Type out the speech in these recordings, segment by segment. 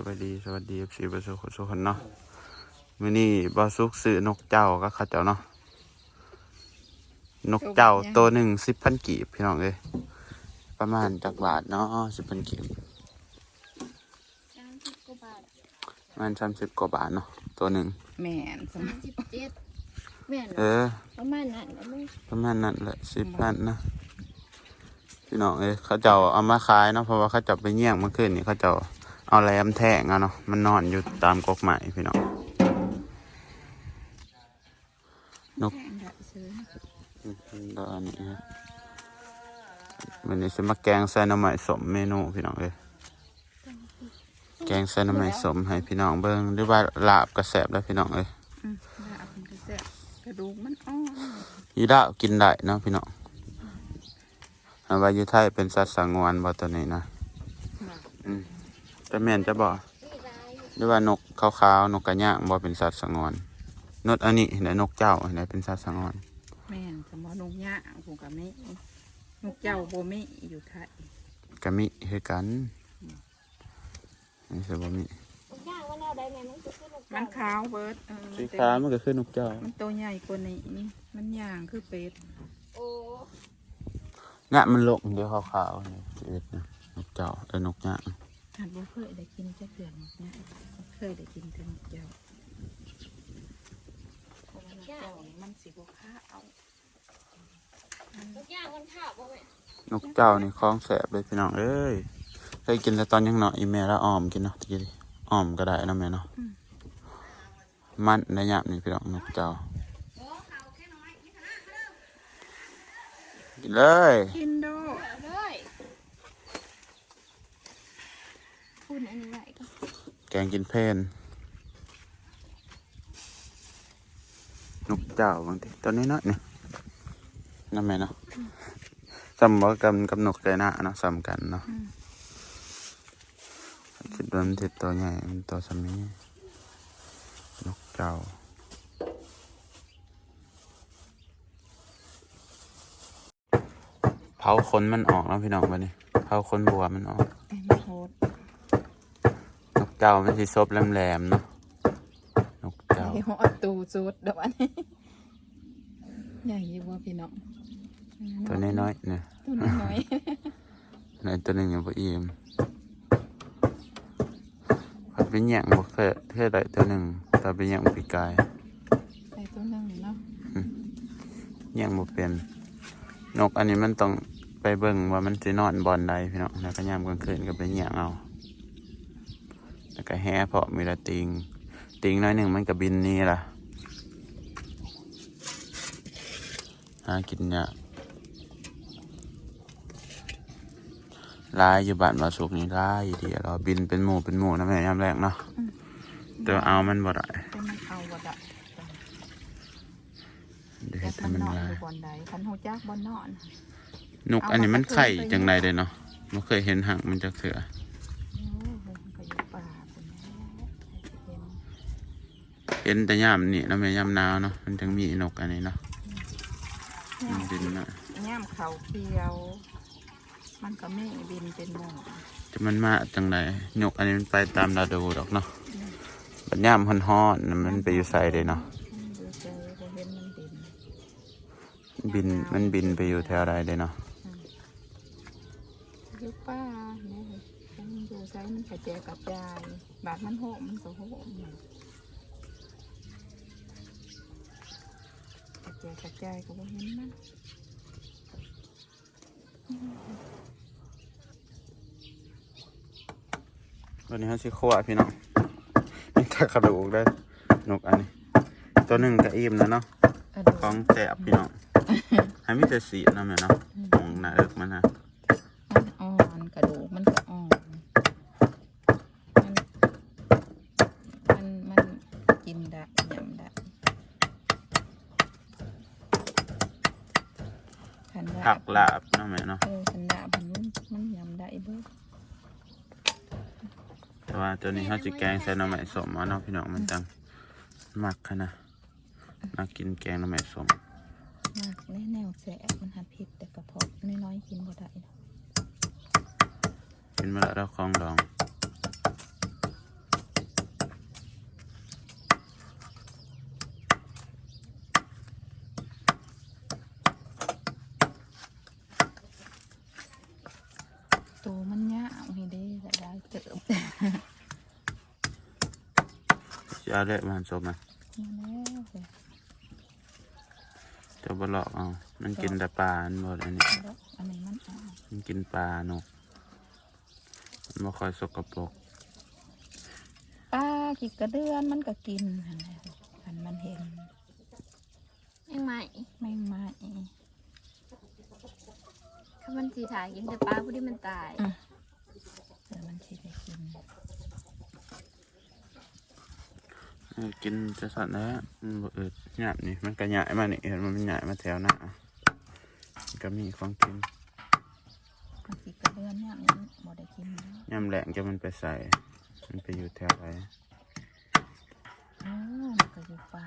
น้องสบายดีสวัสดีเอฟซีบาสุขสุขคนเนาะมื้อนี้บาสุกซื้อนกเจ้าก็เขาเจ้าเนาะนกเจ้าตัวหนึ่งสิบพันกีบพี่น้องเอ้ยประมาณจักบาทเนาะสิบพันกีบสามสิบกว่าบาทประมาณสามสิบกว่าบาทเนาะตัวหนึ่งแม่นสสามมัยสิบเจ็ดแม่นเออประมาณนั้นแล้วแม่ประมาณนั้นแหละสิบพันนะพี่น้องเอ้ยเขาเจ้าเอามาขายเนาะเพราะว่าเขาเจ้าไปเยี่ยงเมื่อคืนนี่เขาเจ้า เอาแรมแทงอะเนาะมันนอนอยู่ตามกกไม้พี่น้องนกแข่งได้ซื้อแล้วอันนี้ฮะวันนี้จะมาแกงใส่น้ำใหม่สมเมนูพี่น้องเอ้ยแกงใส่น้ำใหม่สมให้พี่น้องเบิ้งหรือว่าลาบกระแสบแล้วพี่น้องเอ้ยอืมได้เอาเป็นกระแสะกระดูกมันอ่อนยีดาวกินได้เนาะพี่น้องอันว่าอยู่ไทยเป็นสัตว์สังวรบ่ตัวนี้นะ จะแม่นจะบ่นี่ลายหรือว่านกขาวๆนกกระย่างบ่เป็นสัตว์สังวรนกอันนี้ไหนนกเจ้าไหนเป็นสัตว์สังวรแม่นสมอนกย่างผูกกับไม่นกเจ้าโบไม่อยู่ไทยกะมิคือกันนี่คือบ่มีย่างว่าแนวใดแม่มันจะขึ้นมันขาวเบิดเออสีมันขาวมันก็คือนกเจ้า มันตัวใหญ่กว่านี้นี่มันย่างคือเป็ดโอ้เนี่ยมันลงเดี๋ยวขาวๆนี่ชีวิตนะนกเจ้าเออนกย่าง หัดบ่เคยได้กินจะเกลือนกย่างเคยได้กินแต่นกเจ้าเพราะว่านกเจ้านี่มันสีบขาวทุกอย่างมันข้าวบ่แม่นกเจ้านี่คล้องแสบเลยพี่น้องเอ้ยเคยกินแต่ตอนยังหน่อยอีแม่แล้วอ้อมกินเนาะตะกี้ดิอ้อมก็ได้นะแม่เนาะมันในยามนี่พี่น้องนกเจ้ากินเลย กินโด เอาเลย พูดอันนี้ไว้ก็แกงกินเพนนกเจ้าบางทีตอนนี้เนาะเนี่ยนั่นแม่เนาะสำว่ากันกับนกไก่หน้าเนาะสำกันเนาะคิดว่ามันติดตัวใหญ่มันตัวสามีนกเจ้าเผาขนมันออกแล้วพี่น้องไปนี่เผาขนบัวมันออก ไอ้มันโหดนกเจ้ามันสิซบแหลมๆเนาะนกเจ้าไอ้หัวตูสุดเดี๋ยวอันนี้ใหญ่อยี่บ่พี่น้องตัวน้อยๆเนี่ยตัวน้อยในตัวหนึ่งอย่างพออิ่มพัดเป็นแย่งบ่เคยเคยได้ตัวหนึ่งแต่เป็นแย่งปีกายใส่ตัวหนึ่งเนาะแย่งบ่เป็นนกอันนี้มันต้องไปเบิ่งว่ามันสินอนบอนใดพี่น้องแล้วก็ยามกลางคืนก็ไปแย่งเอา แล้วก็แห่เพาะมีละติง ติงน้อยหนึ่งมันก็บินหนี่ล่ะ หากินยากลายอยู่บ้านมาสุกนี่ลายเดียวเราบินเป็นหมู่เป็นหมู่นะแม่ยามแรกเนาะแต่ว่าเอามันบ่ได้แต่มันเอาบ่ได้เดี๋ยวแต่เฮ็ดให้มันมันนอนลาอยยู่บนใดคันหูจักบนนอนนกอันนี้มันไข่จังไรเลยเนาะไม่เคยเห็นหางมันจะเถื่อ โอ้โหมันก็อยู่ป่าคนนี้ เห็นแต่ยามนี่แล้วแม่ยามหนาวเนาะมันจึงมีนกอันนี้เนาะมันบินมาย่ามเขาเขียว มันก็ไม่บินเป็นหมู่จะมันมาจังไรนกอันนี้มันไปตามฤดูดอกเนาะบัดยามฮ้อนๆน่ะมันไปอยู่ใส่เลยเนาะดูเจอบ่เห็นมันบินบินมันบินไปอยู่แถวใดเลยเนาะอยู่ป่าเนี่ยมันอยู่ใช้มันกระแจกระจายบาดมันโหมมันก็โหมกระแจกระจายก็บ่เห็นมันวันนี้เขาชื่อขวพี่น้องนี่ถ้ากระดูกได้นกอันนี้ ตัวหนึ่งก็อิ่มแล้วเนาะกระดูกของแสบพี่น้องให้มีแต่สีนะแม่เนาะของหน้าเอิกมันนะ มันอ่อนกระดูกมันก็อ่อนมันมันมันกินได้ยำได้ขันได้ ผักลาบเนาะแม่เนาะเออขันดาบมันมันยำได้เบิดแต่ว่าตัวนี้เขาจะแกงใส่หน่อไม้สมเอาเนาะพี่น้องมันจังมักขนาดมากินแกงหน่อไม้สมมากแน่แนวแสบมันหัดผิดแต่กระเพาะน้อยๆกินบ่ได้ดอกกินมาแล้วเราคลองดอง เอาเลยมันศพนะมาแล้วเฮ้ยเจะบ่หลอกเอามันกินแต่ปลาอันหมดอันนี้แล้วอันนี้มันเอามันกินปลานกมันบ่ค่อยสกปรกปลากิกกระเดือนมันก็กินหั่นแหละอันมันเห็นยังไงแม่งไม้ถ้ามันสีถ่ายกินแต่ปลาผู้ที่มันตายเดี๋ยวมันสิได้กิน เออ กินจะสัตว์แล้วมันบ่อืดหยาบนี่มันก็หยายมานี่เห็นมันมันหยายมาแถวหน้ามันก็มีของกินมันกิกกระเดือนเนี่ยมันบ่ได้กินแล้วยำแหลงจะมันไปใส่ มันไปอยู่แถวไหนเออมันก็อยู่ป่า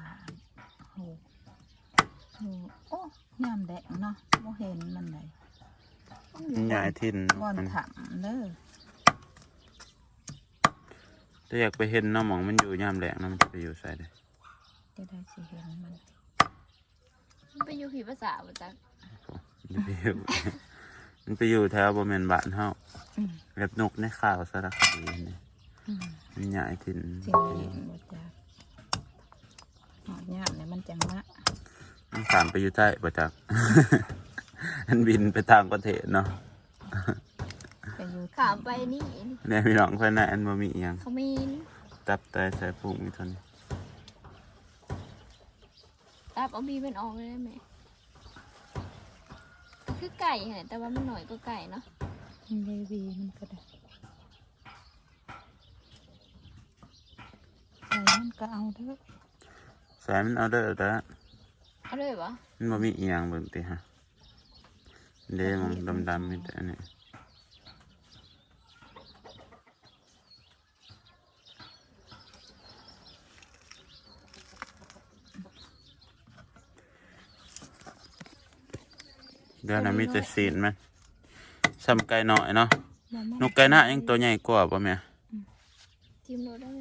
โอ้โหโอ้ยามแดงเนาะบ่เห็นมันเลยมันหยายทินบ่อนมันถังเด้อ ถ้าอยากไปเห็นเน้ำหมองมันอยู่ยามแหลงนะมันจะไปอยู่ใส่เลยจะได้สิเห็นมันมันไปอยู่ผีภาษาบ่จักมันไปอยู่ มันไปอยู่แถวบริเวณบ้านเฮาอืมแบบนกในข่าวสารคดีนี่อืมมันหยายทินสิเห็นบ่จ้ะหอดยามเนี่ยมันจังมะมันขามไปอยู่ใต้ประจักมันบินไปต่างประเทศเนาะไปอยู่ ขามไปนี่เนี่ยพี่น้องเพื่อนน่ะอันบ่มีอหยังเขามีนตับไตใส่พุงมีเท่านี้ตับเอาบีเป็นออกเลยได้ไหมก็คือไก่เหรอแต่ว่ามันหน่อยก็ไก่เนาะมันเลยวีมันก็ได้ใส่มันก็เอาเด้อใส่มันเอาเด้อแล้วเอาเลยปะมันบ่มีอีหยังเบิ่งติฮะเด้มันดำๆมีแต่อันนี้ เดี๋ยวนะมีแต่ซีนมันซ้ำไก่น้อยเนาะบ่แม่นกไก่หน้ายังตัวใหญ่กว่าป่ะแม่ทีมโนได้ไหม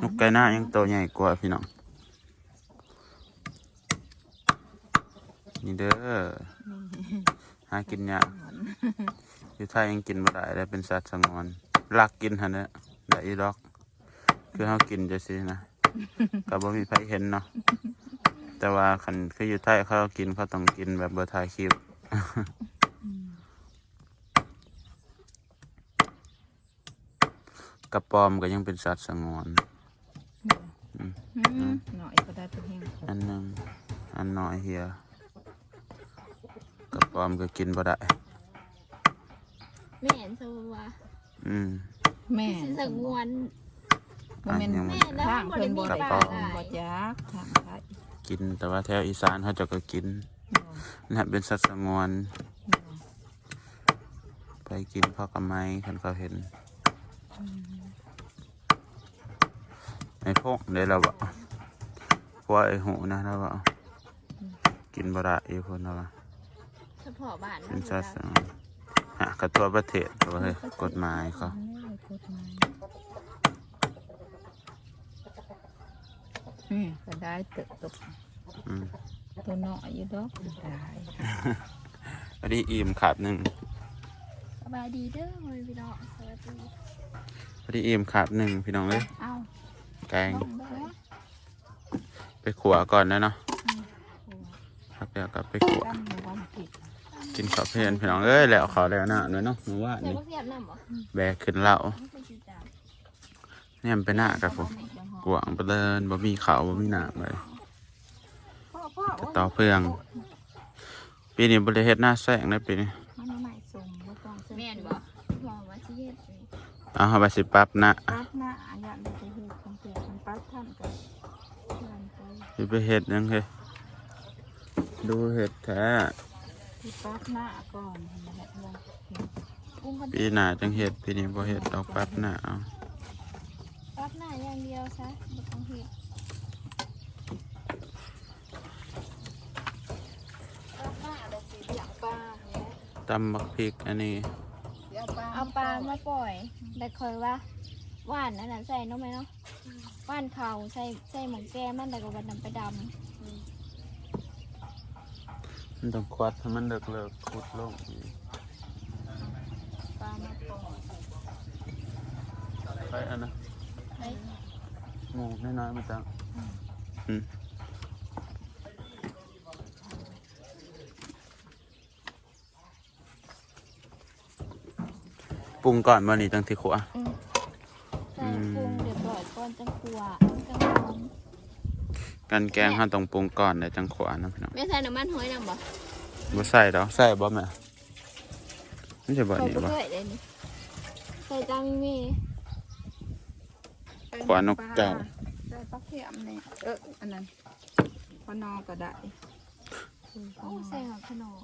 นกไก่หน้ายังตัวใหญ่กว่าพี่น้องนี่เด้อหากินยากอยู่ไทยยังกินบ่ได้แล้วเป็นสัตว์สงวนลักกินหันเนี่ยได้อีดอก คือเฮากินจะสินะก็บ่มีใครเห็นเนาะ แต่ว่าคันคืออยู่ไทยเขากินเขาต้องกินแบบบ่ถ่ายคลิปกระปอมก็ยังเป็นสัตว์สงวนอืมหน่อยก็ได้เป็นแห้งอันหนึงอันน้อยเฮียกระปอมก็กินบ่ได้แม่นสว่าอืมแม่สิสงวนบ่แม่นยังบ่แม่แล้วทางมันบ่เพิ่ได้นมีบ่ปได้ลาปหลาลาบ่ยจักทางไทย กิน แต่ว่าแถวอีสานเขาจะก็กินนะเป็นสัตว์สงวน ไปกินพ่อกำไม้คันเขาเห็นไอ้พวกเดี๋ยวเราบอกพวกไอ้หูนะเราบอกกินบะระอีกคนเราบอกเฉพาะบ้านเป็นสัตว์สงวนฮะกระทั่วประเทศตัวเฮ้ยกฎหมายเขา กฎหมายอืมก็ได้เติบตบอืมตัวน้อยอยู่ดอกได้อันนี้อิ่มขาดหนึ่งสบายดีเด้อโอ้ยพี่น้องสวัสดีพอดีอิ่มขาดหนึ่งพี่น้องเลยเอ้าแกงลงได้แล้วไปขัวก่อนนะเนาะครับเดี๋ยวกลับไปขัวตั้งในวันผิดกินข้าวเพลนพี่น้องเอ้ยแล้วเขาแล้วนะเนาะเมื่อวานเดี๋ยวนี้ก็เสียบน้ำเหรอแบกขึ้นเหล่าไม่เป็นสีจาง เนี่ยมันเป็นหน้ากับผมกวางไปเดินบ่มีเขาบ่มีหนามเลยพ่อพ่อกระต่อเพื่องปีนี้บริเฮ็ดหน้าแสงนะปีนี้มันใหม่ส่งบ่ต้องเส้นแม่นบ่บอกว่าสิเฮ็ดเลยเอาเข้าไปสิปรับหนะปัดหน้าอยากได้ไปเฮ็ดของเปียกมันปัดท่านก็เดินไปสิไปเฮ็ดยังเฮ้ยดูเฮ็ดแท้ที่ปัดหน้าก่อนเห็นไหมว่าอุ้งคนปีหน้าจังเฮ็ดปีนี้บ่เฮ็ดดอกปรับหน้าเอาปัดหน้า อย่างเดียวซะบ่ต้องเฮ็ดปัดหน้าแบบสีเหลืองปลาเนี่ยตำบักพริกอันนี้เดี๋ยวปลาเอาปลามาปล่อยแต่คอยว่าว่านอันนั้นใส่เนาะไหมเนาะว่านเขาใส่ใส่หมองแก้มันแต่ก็วันนำไปดมันต้องควัดให้มันเลิกเลิกๆขุดลงอีกปลามาปล่อยไปอันนะ ไปหมูน้อยๆมาจังอืมปรุงก่อนบ่นี่จังที่ขัวอืมใส่ปรุงเรียบร้อยก่อนจังขัวจังหอมกันแกงเฮาต้องปรุงก่อนเดี๋ยวจังขัวนะพี่น้องไม่ใส่น้ำมันหอยนำบ่บ่ใส่ดอกใส่บ่แม่มันจะบ่เขานี่บ่บ่เคยเลยนี่ใส่ตาม มีมีขวานกเจ้าใส่ปลาเค็มนี่เอออันนั้นพอนอก็ได้โอ้ใส่หัวขนม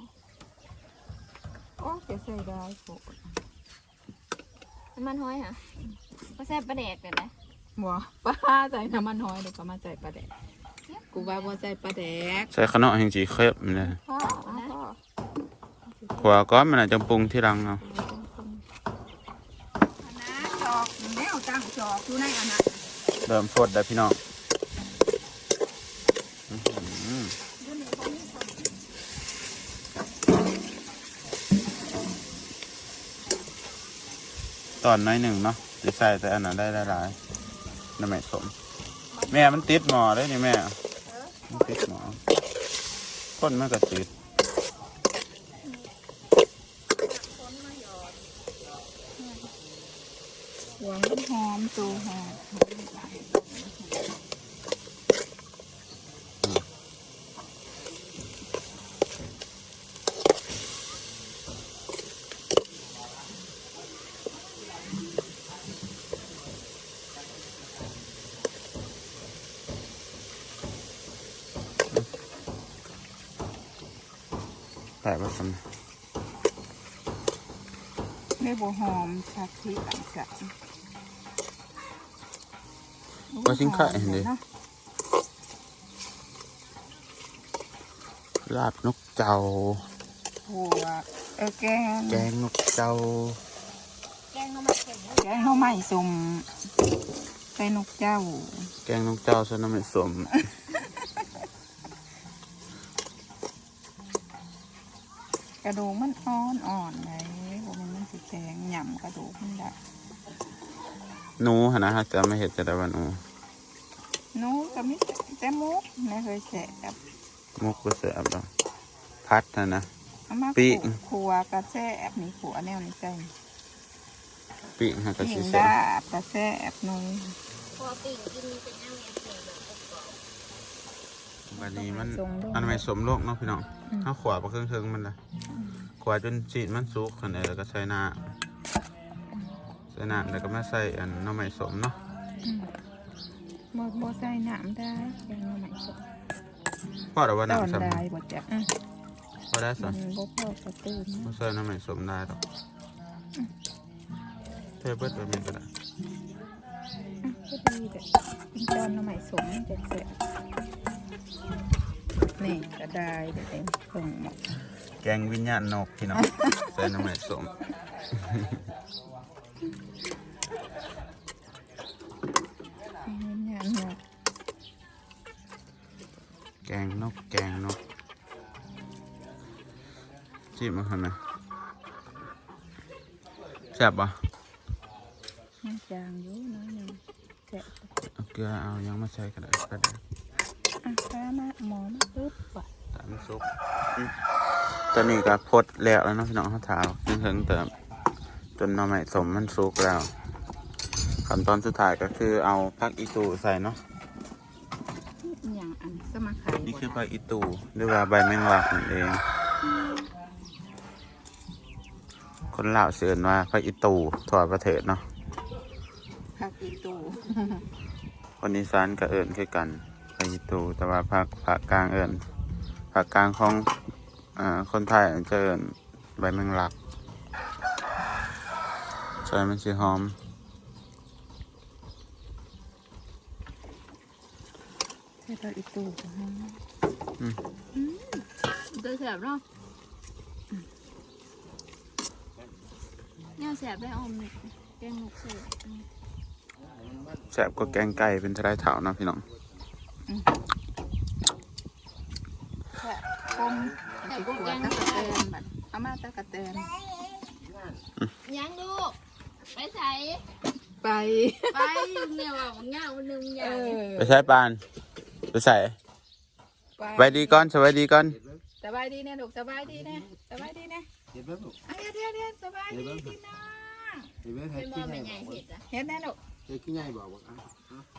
โอ้จะใส่ได้โผน้ำมันหอยค่ะก็ใส่ปลาแดกเลยนะบัวป้าใส่น้ำมันหอยเดี๋ยวก็มาใส่ปลาแดกกูว่าบ่ใส่ปลาแดกใส่ขนมแห่งสีเข้มเลยพ่อพ่อขัวก้อนมันอาจจะปรุงที่รังเอา นะจอกแนวตั้งจอกอยู่ในอันนั้น เริ่มสดได้พี่น้องตอนน้อยหนึ่งเนาะจะใส่แต่อันนั้นได้หลายๆน้ำไม่สม แม่มันติดหมอได้นี่แม่ มันติดหมอคนมันก็ติด วมันหอมตัวหอมแต่ว่าสมไม่บัวหอมชักที่หลังจาก ว่าชิ้นไข่เห็นดิเนาะลาบนกเจ้าหัวเออแกงแกงนกเจ้า แกงน้ำมันเค็มแกงข้าวใหม่สุ่มใส่นกเจ้า แกงนกเจ้าใส่น้ำไม่สมกระดูกมันอ่อนอ่อนเลยบ่แมันมันสิแข็งหย่ำกระดูกมันได้ หนูหนนะฮะจะไม่เห็นจะได้ว่าหนูหนูก็มีแต่มุกไม่เคยแสบมุกก็เสียบดอกพัดนะนะเอามาปีกครัวกระแซบนี่ขัวแนวนี้ใจปีกฮะก็ยิสิงเสียดาบกระแซบหนุ่ยพอปิ่งกินเป็นยังไงเสียแบบวันนี้มันทรงลูกอันไม่สมโลกเนาะพี่น้องอืมถ้าขวาไปเครื่องเทิงมันละขวาจนจีดมันสุกขนาดแล้วก็ใส่น้ำ ใส่น้ำแล้วก็มาใส่อันน้ำไม่สมเนาะบ่บ่ใส่น้ำได้ยังเอาใหม่สดพอแต่ว่าตอนน้ำสมได้บ่จะอืมพอได้สิมันบ่พอกระตื้นมาใส่น้ำไม่สมได้หรอกเทเบิดแบบนี้ก็ได้อะก็ดีแต่กินตอนเอาใหม่สมมันจะแสบนี่ก็ได้เดี๋ยวเต็มเครื่องหมดแกงวิญญาณนกพี่น้อง ใส่น้ำไม่สมนี่เนี่ยเนี่ย แกงนกแกงนกจีบมาคนนะแซ่บปะมันจางอยู่น้อยหนึงแสบเอาเกลือเอายังมาใส่ก็ได้ก็ได้อะข้ามาหมอมาปึ๊บว่ะตามซุปอืมตอนนี้ก็พดแล้วแล้วเนาะพี่น้องเขาถาวยังถึงเติม จนหน่อไม้สมมันสุกแล้ว ขั้นตอนสุดท้ายก็คือเอาผักอีตูใส่เนาะอหย่างอันสมาไข่นี่คือบ่ผักอีตูหรือว่าใบแมงลักนั่นเอง คนลาวเสือนว่าผักอีตูทั่วประเทศเนาะผักอีตูคนอีสานก็เอิญคือกันผักอีตูแต่ว่าภาคภาคกลางเอิญภาคกลางของอ่าคนไทยจะเอิญใบแมงลัก ใส่มันสีหอม ใช่ผักอีตูก็หอมตัวแสบเนาะเนี่ยแสบได้ออมหนึ่งแกงหนุกเสียแซ่บก็แกงไก่เป็นทรายเถาเนาะพี่น้อง แค่กลมแต่พวกตะกะแตนบัดเอามาตะกะแตน ยังลูก ไปใส่ไปไปไปเนี่ยว่ามันง่ายวันหนึงอเอย่าง อไปใช้ปาน ไปใส่สบายดีก่อน สบายดีก่อนสบายดีแน่ลูกสบายดีแน่สบายดีแน่เห็ดเบิ้งลูกอะเดี๋ยวเดี๋ยวเดี๋ยวสบายดีพี่น้องเห็ดเบิ้งเป็เห็นดบ่ขี้ใหเป็นญ่ใหญ่บอกเห็ดอะเห็นแน่ลูกเห็ดขี้ใหญ่บอกบอกอะ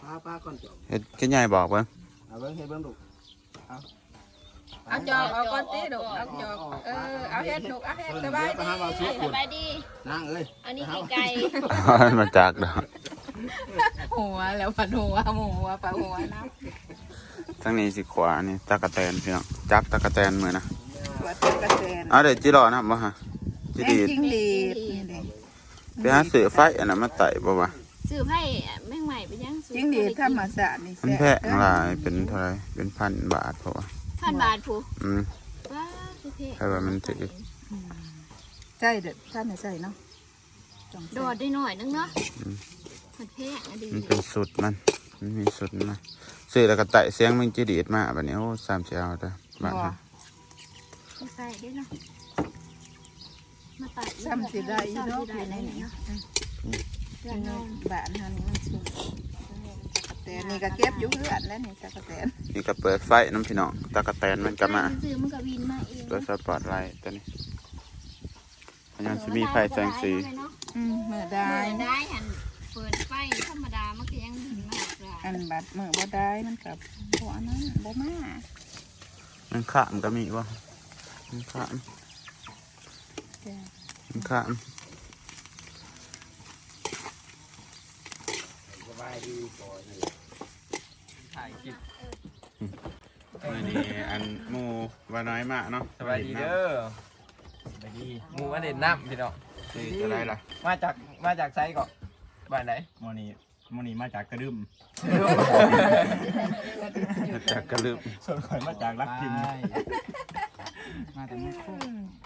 ป้าป้าก่อนจบเฮ็ดกินใหญ่บอกเบิ่งเอาเบิ้งเห็ดเบิ้งลูกเอาเอาจอกเอาก้อนตีลูกเอาจอก เออเอาเห็ดลูกเอาเห็ดสบายดีสบายดีนางเอ้ยอันนี้กี่ไก่มาจากดอกหัวแล้วปัดหัวหมูหัวปลาหัวนะทั้งนี้สิขวานี่ตะกะแตนพี่น้องจับตะกะแตนมือนะตัวตะกะแตนเอาเดี๋ยวจิรอนะบ่ฮะจิดีดจิ้งหรีดนี่ดิไปหาเสือไฟอันนั้นมาไต่บ่วะซื้อไผ่แม่งใหม่ไปยังซื้อจิ้งหรีดธรรมศาสตร์นี่มันแซ่แพงหลายเป็นเท่าไหรเป็นพันบาทเพราะว่าพันบาทผู้อืม ว้าคือเท่ให้ว่ามันถือใช่เด็ดท่านไม่ใช่เนาะต้องโดดได้หน่อยนึงเนาะมันแพงอะดีมันเป็นสุดมันมันมีสุดมันซื้อแล้วก็ไต่เสียงมันจิดีดมาบัดนี้โอ้สามเจ้าเด้อบ้านบ่ฮะใส่ได้เนาะมาตัดซ้ำสิได้อีซ้ำเนาะสิได้ในได้นี้เนาะเนาะเพื่อนน้องบ้านเฮานี่มันสูงแต่นี่ก็เก็บอยู่เพื่อนแล้วนี่ตะกะแตนนี่ก็เปิดไฟน้ำพี่น้องตะกะแตนมันก็มาซื้อมันก็วินมาเองตัวสปอตไลท์ตัวนี้อันนี้มันจะมีไฟแสงสีอืมเมื่อได้ได้ได้หันเปิดไฟธรรมดามันก็ยังวินมาหลายอันบัดเมื่อบ่ได้มันกับบ่อันนั้นบ่มามันข้ามก็มีวะมันข้ามจ้ะมันข้ามสบายดีก่อนนี่ ถ่ายคลิปอันนี้อันหมูวาน้อยมากเนาะสวัสดีเด้อสวัสดีหมูอันเด่นน้ำพี่น้องคือจะได้ล่ะ มาจากมาจากไซก่อนบ้านไหนมอนี้มอนี้มาจากกระดึมจากกระลืมส่วนข่อยมาจากรักทิมใช่มาแต่เมืองโค้ง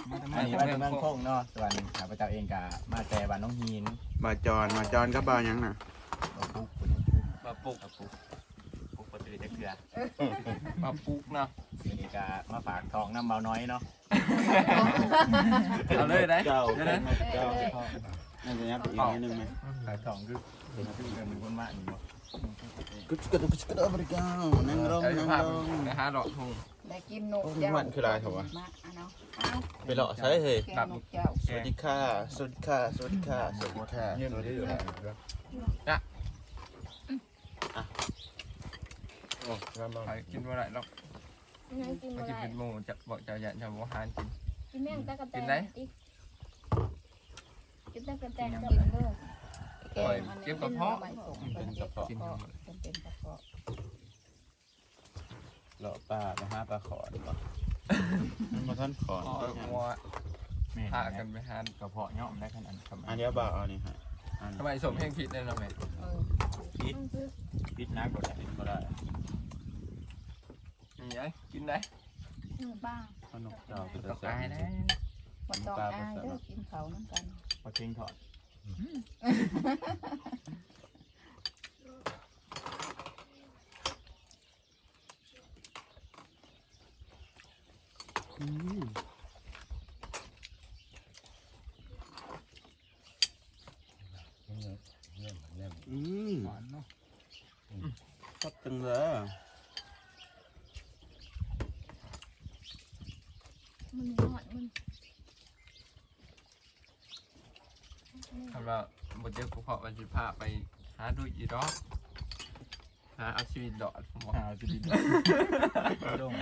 มาแต่อันนี้เมืองเมืองโค้งเนาะส่วนข้าพเจ้าเองกะมาแต่บ้านน้องหินบาจรบาจรก็บาหยังน่ะมาปุ๊กปุ๊กมาปลุกมาปุ๊กปุ๊ก ปกติจะเกลือมาปลุกเนาะวันนี้กะมาฝากทองน้ำเบาน้อยเนาะเอาเลยได้เจ้าเดี๋ยวนะเจ้าน่าจะยับอีกนิดนึงไหมฝากทองคือเป็นคือกันเป็นคนมากนี่บ่กุศลกุศลบริการนั่งลงเดี๋ยวนั่งพาลงไปหาหลอดทงได้กินนกโอ้เจ้ามันคือลายเถอะวะมาอันเนาะเอาไปเลาะใช่เฮ้ยแกงนกเจ้าสวัสดีค่ะสวัสดีค่ะสวัสดีค่ะสวัสดีค่ะสวัสดีค่ะ โอ้ใครกินบ่ได้หรอกยังกินมาบ่กินได้เป็นหมูจะบอกจะอยากจะบอกหานกิน กินแม่งตะกะแตกินนได้อีกกินตะกะแตนกับกินเด้อปล่อยเก็บกระเพาะเป็นกระเพาะกินทั้งหมดเป็นเป็นกระเพาะเลาะปลาไปหาปลาขอดีกว่ามันมาท่านขออ๋องัวแม่พากันไปหานกระเพาะย่อมได้ขนาดนั้นครับอันเดียวบ่าวเอานี่ฮะอันทำไมสมเพลงผิดเลยเนาะแม่เออ พิษพิษนักกว่าพิษก็ได้มีไงกินได้หนูบ้าขนมเจ้าคือก็จะแซ่ตายบนะบ่ต้องอายเด้อกินเขาวน้ำกันพอทิ้งถอด อืมอืม หวานเนาะ ชอบ จังเลยมันยอดมันทำแล้วบทเจ้ากูเพาะวันสิพาไปหาดูอีดอกหาเอาชีวิตดอดผมบอกหาจะดินดง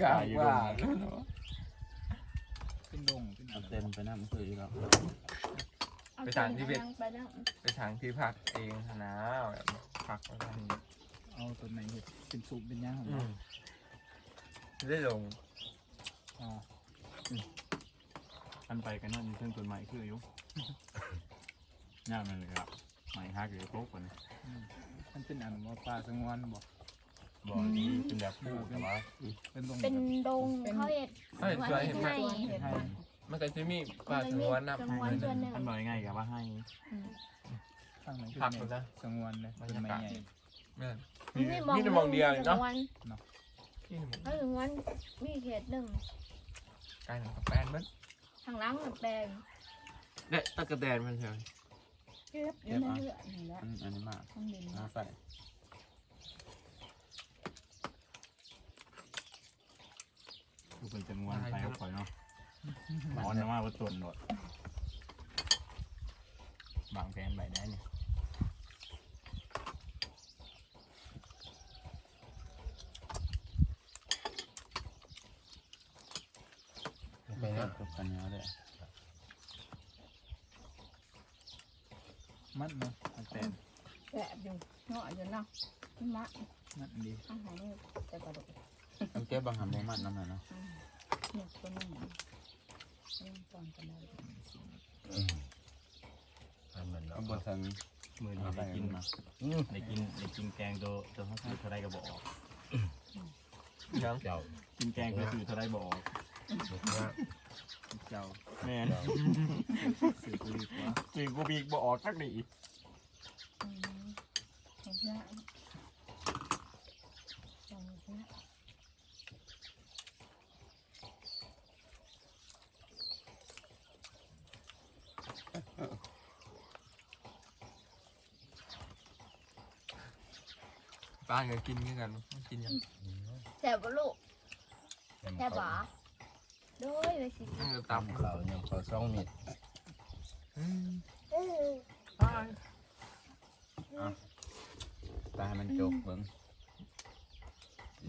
กล้าว่าเนาะเป็นดงเป็นเอาเต็มไปน้ำคืออีกแล้วเอาไปนั่งไปนั่งไปทางที่พักเองนะแบบพักไว้ทางนี้ เอาตัวไหนเห็ดเป็นซุปเป็นย่างอืมได้ลงอ๋ออันไปกันนั่นเพิ่งต้นใหม่คืออยู่ย่างนั่นเลยครับใหม่ฮักอยู่โป๊กคนมันเป็นอันว่าปลาสงวนบอกบ่อนี้เป็นแบบผู้แต่ว่าเป็นตรงเป็นดงเขาเห็ดเฮ้ยสวยเห็นไหมเห็ดให้มันก็จะมีปลาสงวนนับสงวนส่วนหนึ่งมันบ่อยง่ายกับว่าให้ข้างไหนคือพักเนี่เลยยนะสงวนเลยเป็นไม้ใหญ่ แม่นมีมีแต่มองเดียวเนาะสงวนที่หนึ่งเขาถึงวันมีเขตหนึ่งใกล้หนึ่งกับแปนมันทางหล้างมันแปลงเด็ดตะกะแดนมันเฉยเขก็บอยู่ในเรือนี่แหละอันอันนี้มากต้องดินน่านะใส่กูเป็นจำนวนไปเอาข่อยเนาะหมอนมาว่าต้นโดดบางแผนใบได้เนี่ย ไปแล้วกับกันเนี้ยเลย มันเนาะมันแต่แสบอยู่เนาะอยู่เนาะมันมะมันดีอาหารนี่แต่กระดูกมันเก็บบางหำบ่มันน้ำมันเนาะเนี่ยตัวนี้มันเริ่มตอนกันเลยทำเหมือนเอาเนาะบดถึงมือเอานี้ไปได้กินมาได้กินได้กินแกงตัวตัวเขาซื้อเท่าไรก็บอกออกยังเจ้ากินแกงตัวซื้อเท่าไรบอกออกเจ้าแม่นสื่อกูดีกว่กูบีกบอกออกสักดีอืมเห็นไหมลองดูนะบ้านก็กินคือกันกินยังแซ่บบ่ลูกแซ่บบ่ โดยไปสินั่งจะตับเขายังเขาซ่องมิดตาให้มันจกเบิ่ง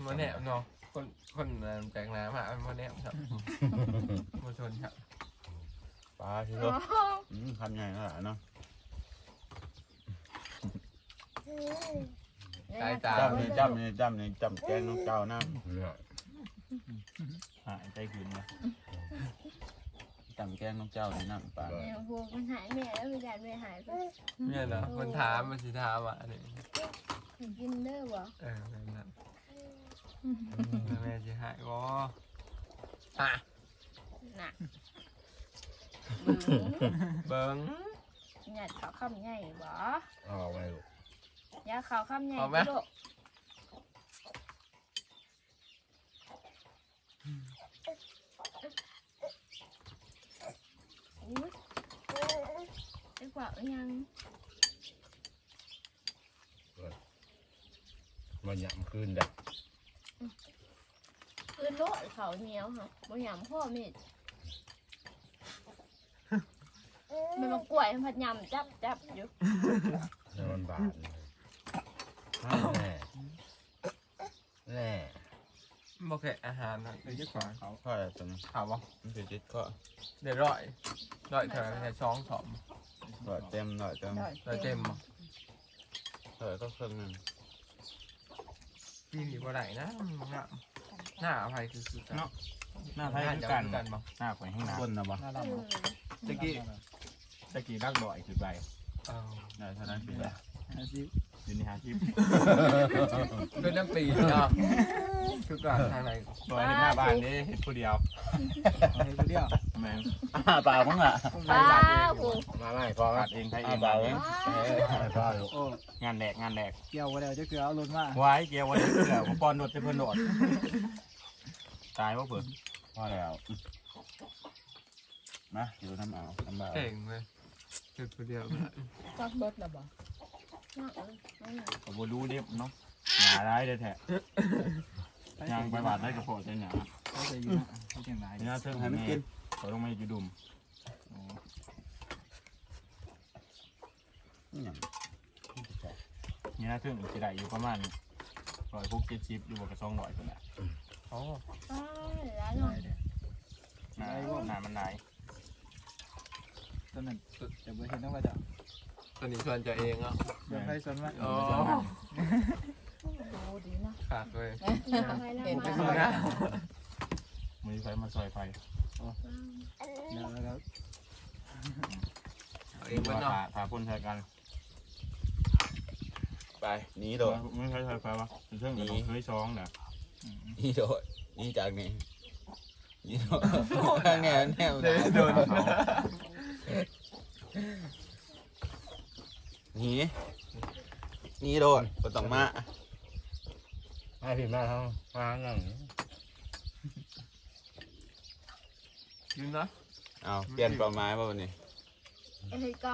มาแนบเนาะคนคนแปลงน้ำอะมาแนบครับมาชนครับปลาที่รถอืมคำใหญ่ขนาดเนาะตายตาจับนี่จับนี่จับนี่จับแกงน้องเจ้านะ หายใจคืนนะจับแกงน้องเจ้านี่นะปลาแม่พวกมันหายแม่แล้วมีการไม่หายไปเนี่ยนะมันถามมันสิถามอะนี่กินเด้อบ่เออแบบนั้นแม่จะหายวะอะน่ะเบิ้งหยัดเขาคำใหญ่บ่เอาไว้ลูกอย่าเขาคำใหญ่เอาไหมลูก อุ้ยไอ้กว่ายังมาหยำคืนได้คือโลดเขาเหนียวค่ะบ่หยำพ่อมีดมันมากล้วยมันพัดยำจับจับอยู่แล้วมันบาดแน่แน่ บอกแค่อาหารนะเดี๋ยวจะก่อนข้ออะไรตัวนี้ถามว่ามันคือจิตข้อเดี๋ยวร้อยร้อยเท่าไหร่แค่สองสองร้อยเต็มร้อยเต็มได้ร้อยเต็มอะร้อยก็ครึ่งหนึงพี่มีบ่ได้นะหน้าหน้าอภัยคือคือกันหน้าไทยคือจะกันกันบ่หน้าข่อยให้หนาคนนะบ่หน้าเอดำอเนาะตะกี้ตะกี้รักดอยคือใบเอาได้เท่านั้นปีละ อาชีพอยู่ในหาชิปเป็นน้ำปีเนาะคือการทางไหนดอยเห็นหน้าบ้านนี่เห็นผู้เดียวเอาให้กูเดียวแม่งอ่าปลาบ้างล่ะป้ากูมาไม่พอตัดเองไทยเออ่างปลาเอเองงไม่พอลูกโอ้งานแดกงานแดกเกี่ยวบ่แล้วจะคือเอารถมาไว้เกี่ยววันนี้เดี๋ยวผมปอนโดดจะเพิ่นโดดตายว่าเพิ่นพอแล้วมาอยู่น้ำเอาน้ำเบาเก่งเลยคือคนเดียวก็เบิดแล้วบ่น่าเออนั่นน่ะผ มบ่รู้เด็บเนาะหนาได้เด้แท้ยางไปบาดได้กระโปรงใจหนาเขาจะอยู่นะที่จังไรเนี่ยเทิงให้มันกินเขาต้องมาอยู่ดุมนี่หยังเนี่ยเทิงจะได้อยู่ประมาณร้อยพวกเจ็ดชิปอยู่กับสองร้อยคนละโอ้ป้าแล้วเนาะหนามันหนายตอนนั้นจะบ่เห็นต้องว่าจะ ตัวนี้ชวนจะเองอะเดินไปสวนมาอ๋อดูดีเนาะขาดเลยน้ำไปน้ำเห็นมาไปดูซอยนะมือไฟมาซอยไฟแล้วแล้วเองมันเนาะพาพาพ่นใช้กัน ไปหนีโดดไม่ใช่ซอยไฟวะเทิงกับเคยช้องเนี่ยหนีโดดหนีจากนี่หนีโดดข้างแนวแนวเดินโดน หนีหนีโดดก็ต้องมาให้พี่มาทั้งมาหนังยืนนะเอาเปลี่ยนเป้าหมายป่ะวันนี้ไอ้เฮ้ยกล่อ